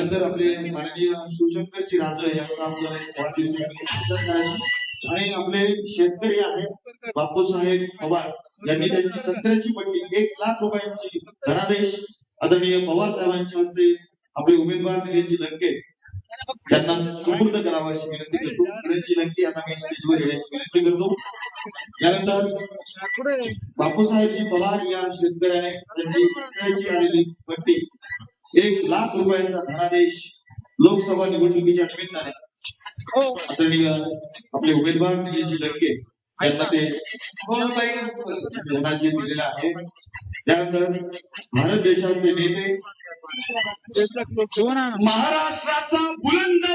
त्यानंतर आपले माननीय शिवशंकरजी राजे यांचा आपल्याला आणि आपले शेतकरी आहेत बापूसाहेब पवार यांनी त्यांची सत्तरची पट्टी एक लाख रुपयांची धनादेश आदरणीय पवार साहेबांच्या हस्ते आपले उमेदवार निलेशजी लंके त्यांना सुपूर्द करावा अशी विनंती करतो. निलेशजी लंके यांना मी स्टेजवर येण्याची विनंती करतो. त्यानंतर बापूसाहेबजी पवार या शेतकऱ्याने त्यांची सत्तरची आलेली पट्टी एक लाख रुपयांचा धनादेश लोकसभा निवडणुकीच्या निमित्ताने. आदरणीय आपले उमेदवार निलेशजी लंके यांना ते धनाजी दिलेला आहे. त्यानंतर भारत देशाचे नेते महाराष्ट्राचा बुलंद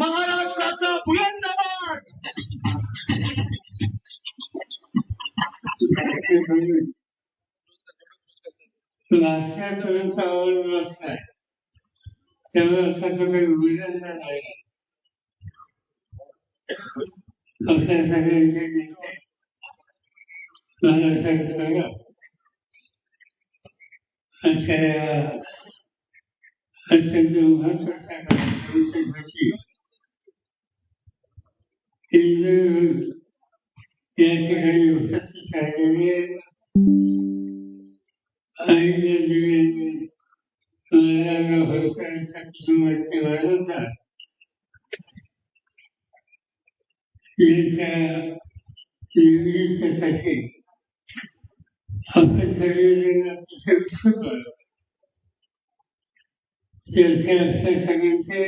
महाराष्ट्राचा बुलंद आवाज 今、足跡の差を折りますね。それはさすがに偶然じゃないか。お先にき、まだ先、は、足跡をた、見てほしい。ずれ、やつがよくさせ。वारसदार याच्या निवडीसाठी आपण सगळेजण अतिशय उत्सुक आहोत त्याचे आपल्या सगळ्यांचे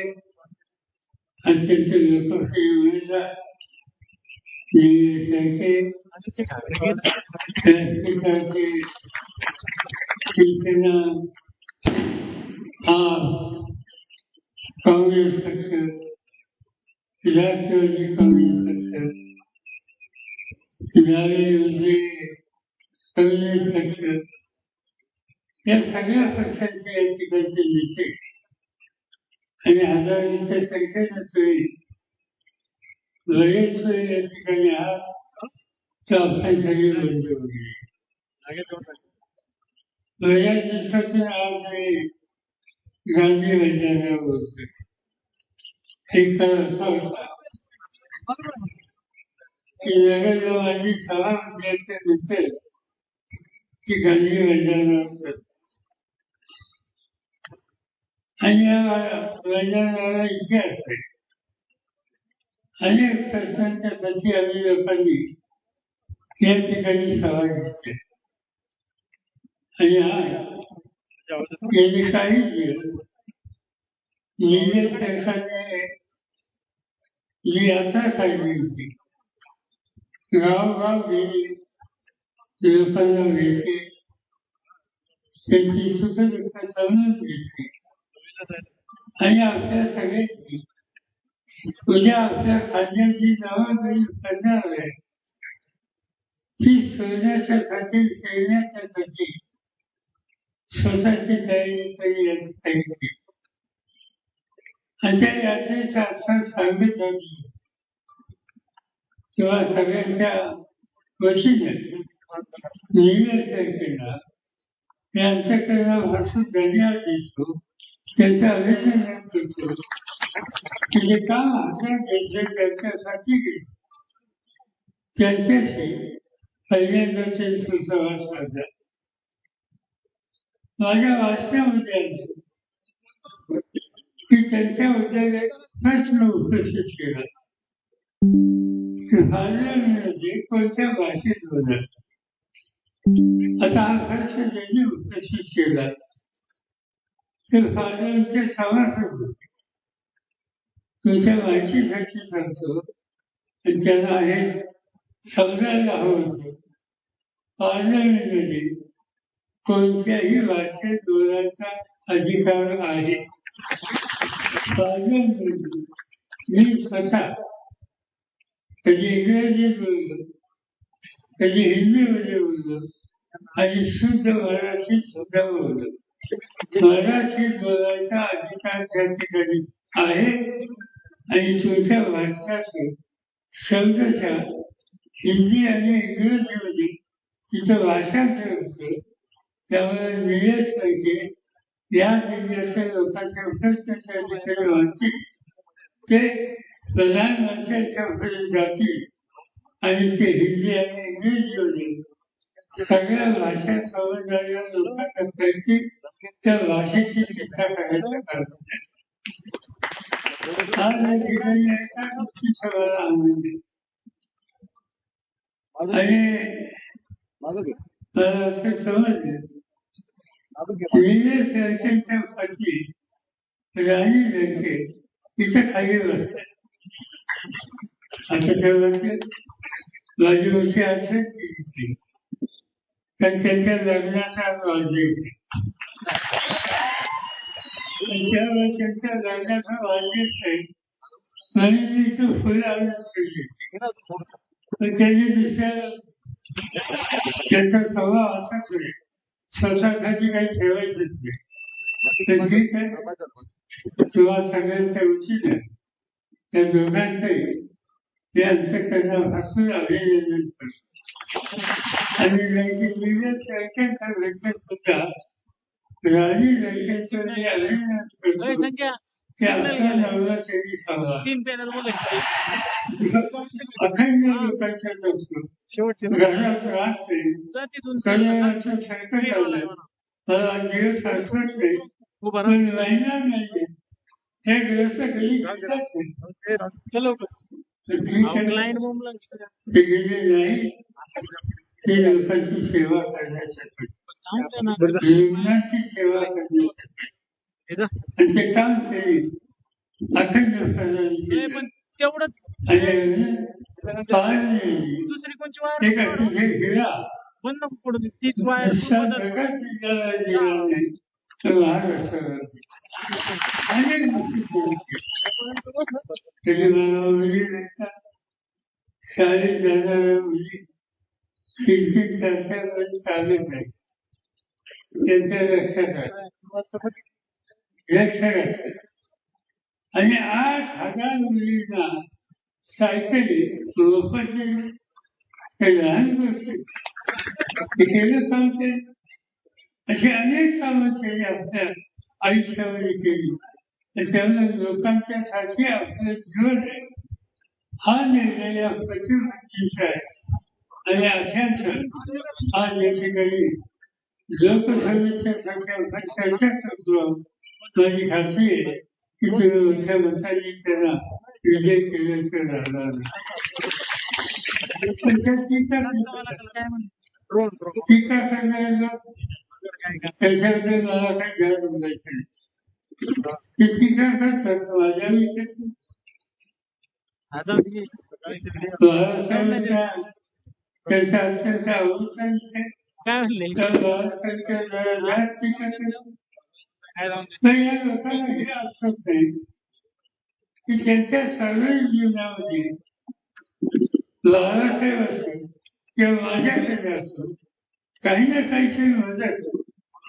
अत्यंत लोकप्रिय उमेदवार निवडीसाठी व्यासपीठाचे शिवसेना हा काँग्रेस पक्ष राष्ट्रवादी काँग्रेस पक्ष डावे उजवे काँग्रेस पक्ष या सगळ्या पक्षांचे या ठिकाणचे नेते आणि हजारांच्या संख्येनच वेळी बरेच वेळ या ठिकाणी आज तो आपण सगळे बंद होते माझ्या दिवसातून आज गांधी मैदानावर बोलतोय एक काळ असा होता की नगर माझी शाळा म्हणजे नसेल की गांधी मैदानावर आणि या मैदानाला इतिहास आहे अनेक प्रश्नांच्यासाठी आम्ही लोकांनी या ठिकाणी सभा घेतल्या आणि आज गेले काही दिवस निलेश सरकारने जी यात्रा काढली होती गावगाव गेली लोकांना भेटले त्यांची सुखदुःख समजून घेतली आणि आपल्या सगळ्यांची उद्या आपल्या खाद्याची जबाबदारी करणार आहे ती शोधण्यासाठी खेळण्यासाठी स्वतःची तयारी तरी सांगत किंवा सगळ्यांच्या वतीने निवेश केला त्यांच्याकडे भरपूर धन्यवाद देतो त्याचं अभिनंदन करतो की जे काम आपल्या त्यांच्यासाठी त्यांच्याशी पहिल्यांदा ते सुसंवाद साधला. माझ्या वाचण्यामध्ये आलं की त्यांच्या उद्याने प्रश्न उपस्थित केला. भाजपमध्ये म्हणजे कोणत्या भाषेत होणार आता हा प्रश्न त्यांनी उपस्थित केला. तर फादरांचे समासच होते. तुमच्या माहितीसाठी सांगतो. आणि त्याला हे समजायला हवं होतं. पार्लमेंटमध्ये कोणत्याही भाषेत बोलायचा अधिकार आहे. मी स्वतः कधी इंग्रजीत बोललो कधी हिंदीमध्ये बोललो आणि शुद्ध मराठीत सुद्धा बोललो. मराठीत बोलायचा अधिकार त्या ठिकाणी आहे आणि तुमच्या भाषणाचे शब्दशः हिंदी आणि इंग्रजीमध्ये तिचं भाषांतर होतं त्यामुळे निलेश लंके या जिल्ह्याच्या लोकांचे प्रश्न त्या ठिकाणी ते प्रधानमंत्र्यांच्या पर्यंत जातील. आणि ते हिंदी आणि इंग्रजीमध्ये सगळ्या भाषा समजणाऱ्या लोकांना कळतील त्या भाषेची शिक्षा करायचं आहे. आणि मला असं समजलं. निलेश लडकेच्या पत्नी राणी लडके तिच्या खाली बसतात आता त्या बसल्यात माझी मोठी आठवण तिची पण त्याच्या लग्नाचा वाजवायचे त्याच्यावर त्यांच्या लग्नाचा वाजवायचे म्हणून मी तो फुल आणून ठेवली पण त्यांनी दुसऱ्या त्याचा स्वभाव असाच आहे स्वतःसाठी काही ठेवायचंच नाही तर ठीक आहे किंवा सगळ्यांच्या उचित त्या दोघांचंही ते अंतकरणापासून अभिनंदन करतो आणि लैंगिक विवेक लडक्यांचा लक्ष सुद्धा राणी लडक्यांचं जे अभिनंदन ओय, करतो तीन पॅनल बोलायचे शेवटचे उभा नाही. हे चलो बोंबला ते गेले नाही. ते लोकांची सेवा करण्यासाठी. सेवा करण्यासाठी. हे जा. आणि ते काम ए, केली. पण तेवढंच दुसरी कोणची वायर बंद नको पडू दे. तीच वायर नाही. त्याची शाळेत जाणाऱ्या मुली तासावर चालत आहेत त्यांच्या लक्षात आहे असते आणि आज हजार मुलींना सायकली मोफत दिली ते लहान गोष्टी. आहे. ते केलं काम अशी अनेक कामं त्यांनी आपल्या आयुष्यामध्ये केली. आणि त्यामुळे लोकांच्या साठी आपलं जीवन आहे. हा निर्णय या पशुपतीचा आहे. आणि अशाच आज या ठिकाणी लोकसभेच्या संख्या आपण चर्चा करतो आहोत खात्री आहे की तुम्ही मोठ्या मतांनी त्यांना विजय केल्याचं राहणार नाही. पण त्या टीका करतात. काय म्हणतो टीका करणारे लोक त्याच्याबद्दल मला काही जास्त बोलायचं नाही ते टीका करतात माझ्या विकास आता घे. बाळासाहेबांचा त्याचा पण या लोकांना हे आश्वस्त आहे की त्यांच्या सार्वजनिक जीवनामध्ये बाळासाहेब असो किंवा माझ्याकडे असो काही ना काहीतरी मदत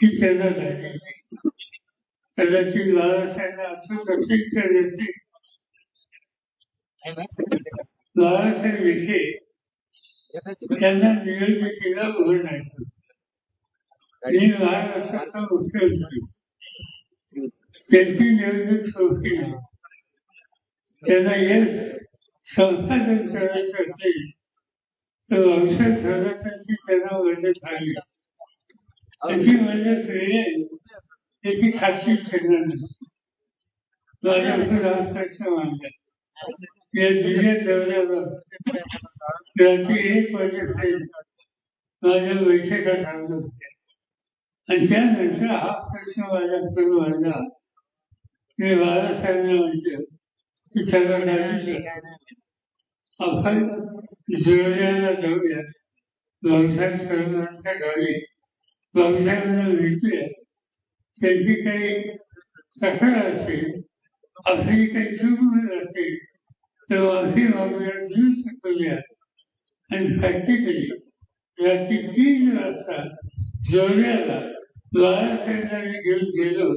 ही त्यांना झाली कदाचित बाळासाहेबांना अचूक असेल तर नसेल बाळासाहेब विखे त्यांना नियोजनाला उभं जायचं मी महाराष्ट्राचा मुख्यमंत्री त्यांची निवडणूक सोपी नाही त्यांना यश संपादन करायचं असेल तर वंशज सदस्यांची त्यांना मदत हवी त्याची मदत मिळेल त्याची खात्री करणार नाही माझ्या पुढे प्रश्न मांडला या जिल्ह्यात दौऱ्यावर रात्री एक वाजेपर्यंत माझ्या बैठका चालू होत्या आणि त्यानंतर हा प्रश्न माझ्याकडे वाढला मी बाळासाहेबांना म्हटलं म्हणजे, की सगळं काही आपण जोड्याला जाऊया भाऊसाहेब सर्वांच्या गावी भाऊसाहेबांना भेटूया. त्याची काही तक्रार असेल आपली काही चूक असेल तर माफी मागूया देऊ शकूया आणि प्रॅक्टिकली रात्री तीन वाजता जोड्याला बाळासाहेबांना मी घेऊन गेलो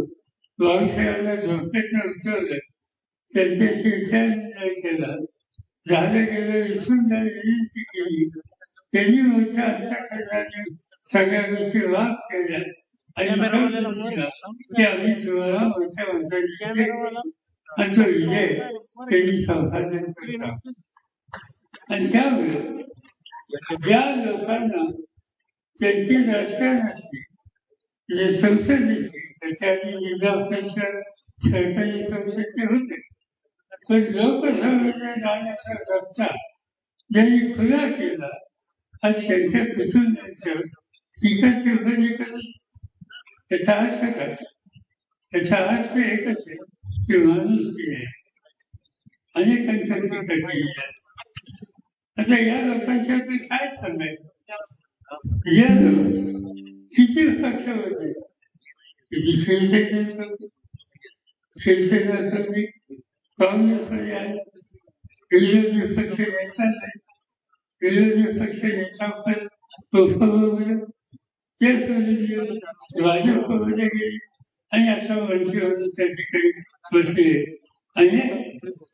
बाळासाहेबांना झोपेतनं उठवलं त्यांच्याशी विचार निर्णय केला झालं गेलं विसरून विनंती केली त्यांनी मोठ्या अंतकरणाने सगळ्या गोष्टी माफ केल्या आणि संस्कृतीला ते आम्ही सोळा वर्षा वर्षांनी विजय केला. आणि तो विजय त्यांनी संपादन करतात आणि त्यामुळे ज्या लोकांना त्यांची राजकारण असते जे संसद त्याच्या त्याच्याआधी जिल्हा परिषद सरकारी संसद होते. पण लोकसभेचा जाण्याचा रस्ता ज्यांनी खुला केला हा त्यांच्या कुटुंबाचं टीकाचे भर एकच त्याचा अर्थ काय? त्याचा अर्थ एकच आहे की माणूस आहे अनेकांच्या टीका केली आहे. आता या लोकांच्या काय सांगायचं? या लोक किती पक्ष होते किती शिवसेना असो शिवसेना असो की काँग्रेसमध्ये आहे विरोधी पक्ष नेता नाही विरोधी पक्ष नेता पण उपभोगले ते सोडून गेले भाजपमध्ये गेले आणि आता मंत्रीवर त्या ठिकाणी बसले आणि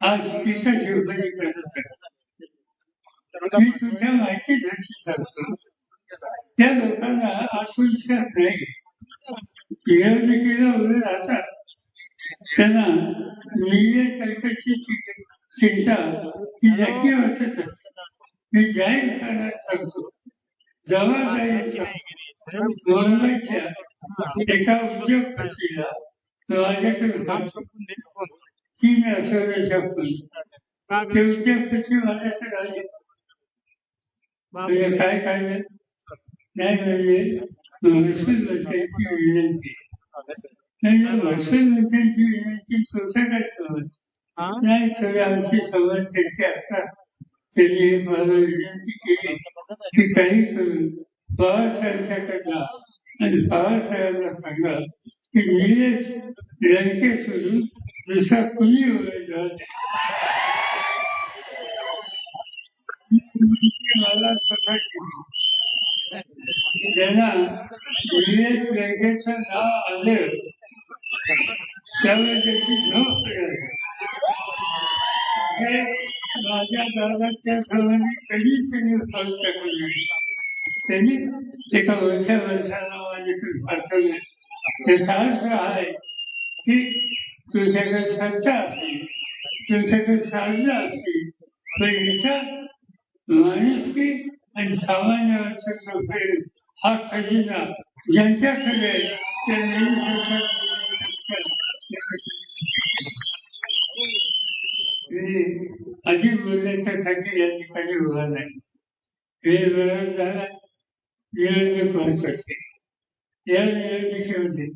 आज तिचा शिवसेने करत असतात मी तुझ्या माहितीसाठी सांगतो त्या लोकांना आत्मविश्वास नाही. विरोधी केलं राहतात त्यांना नीले सरकारची चिंता ती नक्की वाटत असते मी जाहीर करण्यात सांगतो. जबाबदारी मुंबईच्या एका उद्योगपतीला माझ्याकडे मागतो. तीन आठवड्याच्यापूर्वी ते उद्योगपती माझ्याकडे आले म्हणजे काय काढलं म्हणजे महसूल बसायची विनंती महसूल बसायची विनंती सोसायटा सोबत नाही सगळे आमचे संवाद त्याचे असतात. त्यांनी एक मला विनंती केली. की काही करून आणि बाबासाहेबांना सांगा की निलेश लंके सोडून दुसरा कुणी उमेदवार नाही. मला स्वतः केली. त्यांना युएस बँकेचं नाव आलं त्यामुळे त्याची हे माझ्या दादाच्या सर्वांनी कधीच त्यांनी फल टाकलं नाही. त्यांनी एका वर्षा वर्षाला माझ्याकडे पाठवले. ते अर्थ आहे की तुझ्याकडे सत्ता असेल तुझ्याकडे साधनं असेल पण इथं माणुसकी आणि सामान्य माणसाचा प्रेम हा खजिना ज्यांच्याकडे आहे, त्या नेहमी मी अधिक बोलण्यासाठी या ठिकाणी उभा नाही. वेळ बरोबर झाला निवडणूक पाच वर्षे या निवडणुकीमध्ये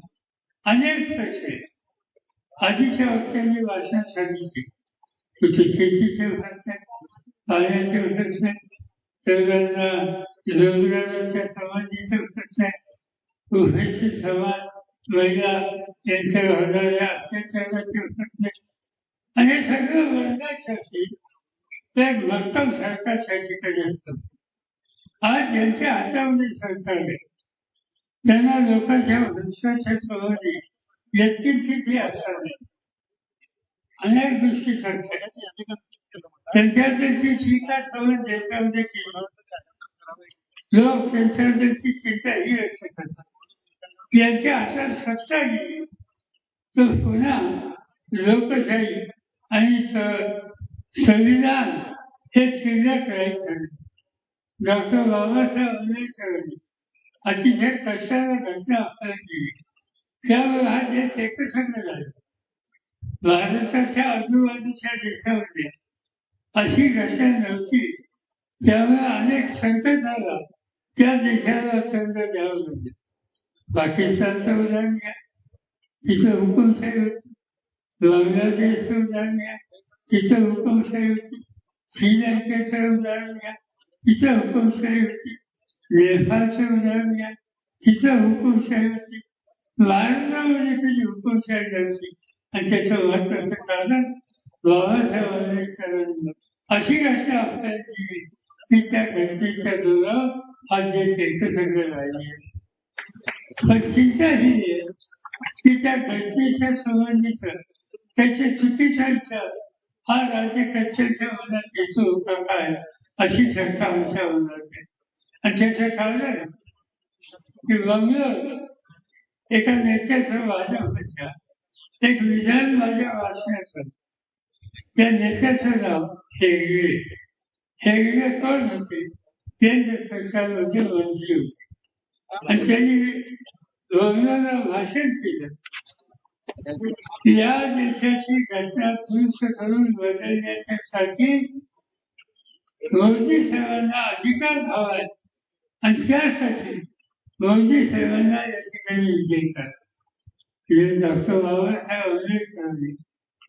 अनेक प्रश्न आहेत. आधीच्या वक्त्यांनी भाषण सांगितले. तिथे शेतीचे प्रश्न पाण्याचे प्रश्न तरुणांना रोजगाराच्या संबंधीचे प्रश्न उभयशी समाज महिला यांच्या होणाऱ्या अत्याचाराचे प्रश्न आणि हे सगळं वर्गाचे असतील तर मक्तम सरकारच्या ठिकाणी असतं आज ज्यांच्या हातामध्ये सरकार आहे त्यांना लोकांच्या भविष्याच्या संबंधी व्यक्तींची ती आशा अनेक गोष्टी सांगतात त्यांच्याबद्दलची चिंता समज देशामध्ये केली. लोक त्यांच्याबद्दलची चिंता ही व्यक्त करतात त्यांच्या हातात सत्ता गेली तर पुन्हा लोकशाही आणि संविधान हे शिल्लक राहायचं डॉक्टर बाबासाहेब आंबेडकरांनी अतिशय कष्टाला घटना आपल्याला केली. त्यामुळे हा देश एकसंघ झाला. भारताच्या आजूबाजूच्या देशामध्ये अशी घटना नव्हती. त्यामुळे अनेक संकटाला त्या देशाला संघ द्यावं लागले पाकिस्तानचं उदाहरण घ्या तिथं हुकुमशाही होती. बांगलादेशचं उदाहरण घ्या तिथं हुकुमशाही होती. श्रीलंकेचं उदाहरण घ्या तिथं हुकुमशाही होती. नेपाळचं उदाहरण घ्या तिथं हुकुमशाही होती. भारतामध्ये कधी हुकुमशाही नव्हती आणि त्याचं महत्वाचं कारण बाबासाहेब आंबेडकरांना अशी घटना आपल्याला दिली त्या घटनेच्या जोरावर आज देश एकसंघ राहिली. पण चिंता ही आहे की त्या घटनेच्या संबंधीच त्याच्या चुकीचा विचार हा राज्यकर्त्यांच्या मनात येतो होता काय? अशी शंका आमच्या मनात आहे. आणि त्याचं कारण आहे की बंगलोर एका नेत्याचं माझ्या एक विधान माझ्या वाचण्याचं. त्या नेत्याचं नाव हेगडे कोण होते केंद्र सरकारमध्ये मंत्री होते आणि त्यांनी भाषण केलं या देशाची घटना दुरुस्त करून बदलण्यासाठी मोदी साहेबांना अधिकार हवाय आणि त्यासाठी मोदी साहेबांना या ठिकाणी विजय करा डॉक्टर बाबासाहेब आंबेडकरांनी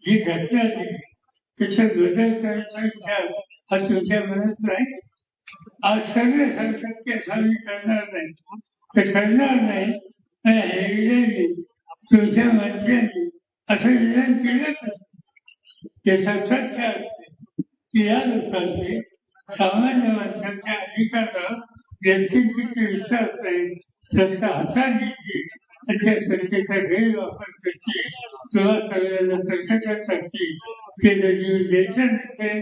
जी घटना झाली त्याच्यात बदल करायचा विचार हा तुमच्या मनात नाही आज सगळे सांगतात की असं आम्ही करणार नाही. तर करणार नाही. आणि हे विजयने तुमच्या मंत्र्यांनी असं विधान केलंच याचा सत्य असते. की या लोकांचे सामान्य माणसाच्या अधिकारावर व्यक्तीचे विश्वास नाही सत्ता हाताळण्याची आणि त्या गैरवापर करते किंवा सगळ्यांना संकटात टाकते ते जर जीव नसेल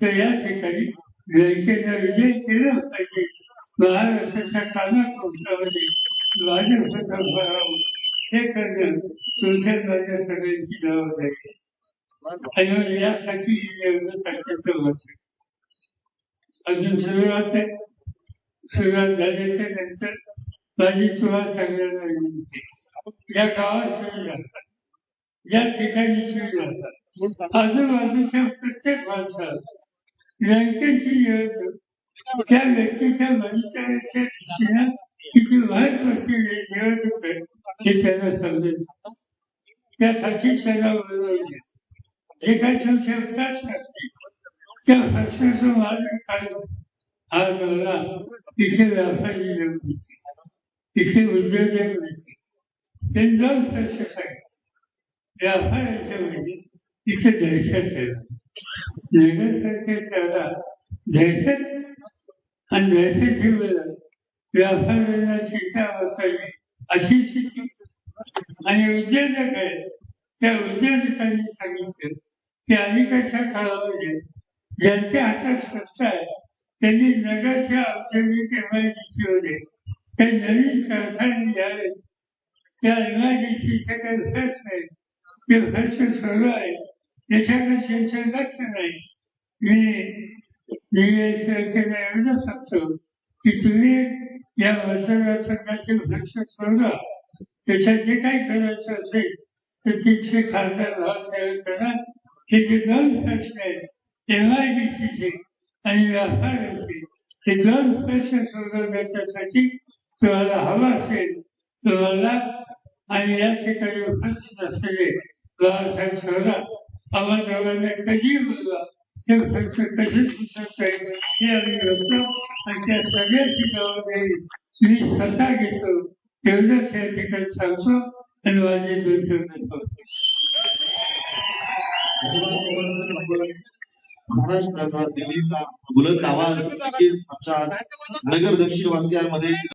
तर या ठिकाणी जनतेचा विजय केला पाहिजे महाराष्ट्राच्या कानात कोपऱ्यामध्ये भाजपचा भराव हे करणं तुमच्या माझ्या सगळ्यांची जबाबदारी आहे आणि यासाठी ही मत अजून सुरुवात आहे सुरुवात झाल्याच्यानंतर माझी तुम्हाला सगळ्यांना विनंती आहे. ज्या गावात सुविधा असतात ज्या ठिकाणी सुविधा असतात आजूबाजूच्या प्रत्येक माणसाला बँकेची निवडणूक त्या व्यक्तीच्या भवितव्याच्या दृष्टीनं किती महत्वाची वे- निवडणूक आहे हे त्यांना समजेल त्यासाठी त्यांना बरोबर जे काही तुमचे प्रश्न असतील त्या प्रश्नाचं माझं काय हा दौरा इथे व्यापारी इथे उद्योजक दिसतील त्यांनी दोन प्रश्न सांगितले व्यापाराच्या वेळी इथे दहशत त्याला दहशत आणि दहशत आणि दहशतीमुळे व्यापाऱ्यांना शिक्षा बसावी अशी शिक्षित आणि उद्योजक आहेत त्या उद्योजकांनी सांगितलं की अलीकडच्या काळामध्ये ज्यांचे हातात सत्ता आहे त्यांनी नगरच्या औद्योगिक इमारतीमध्ये ते नवीन कारखाने घ्यावेत त्या इमारतीचे काही ते प्रश्न सुरू आहे त्याच्याकडे त्यांचं लक्ष नाही. मी मी सरकारला एवढं सांगतो. की तुम्ही या मतदारसंघाचे त्याच्यात जे काही करायचं असेल तर तिथले खासदार भावसाहेब करा हे जे दोन प्रश्न आहेत एमआयडीसीचे आणि व्यापाराचे हे दोन प्रश्न सोडवण्यासाठी तुम्हाला हवं असेल तुम्हाला आणि या ठिकाणी उपस्थित असलेले बाळासाहेब शहरात आम्हा दोघांना कधी बोलला? हे प्रश्न कसे सुचवता येईल हे आम्ही बघतो आणि त्या सगळ्याची जबाबदारी मी स्वतः घेतो. एवढंच या ठिकाणी सांगतो आणि माझे दोन शब्द सांगतो. महाराष्ट्राचा दिल्लीचा बुलंद आवाज नक्कीच आमच्या नगर दक्षिण वासियांमध्ये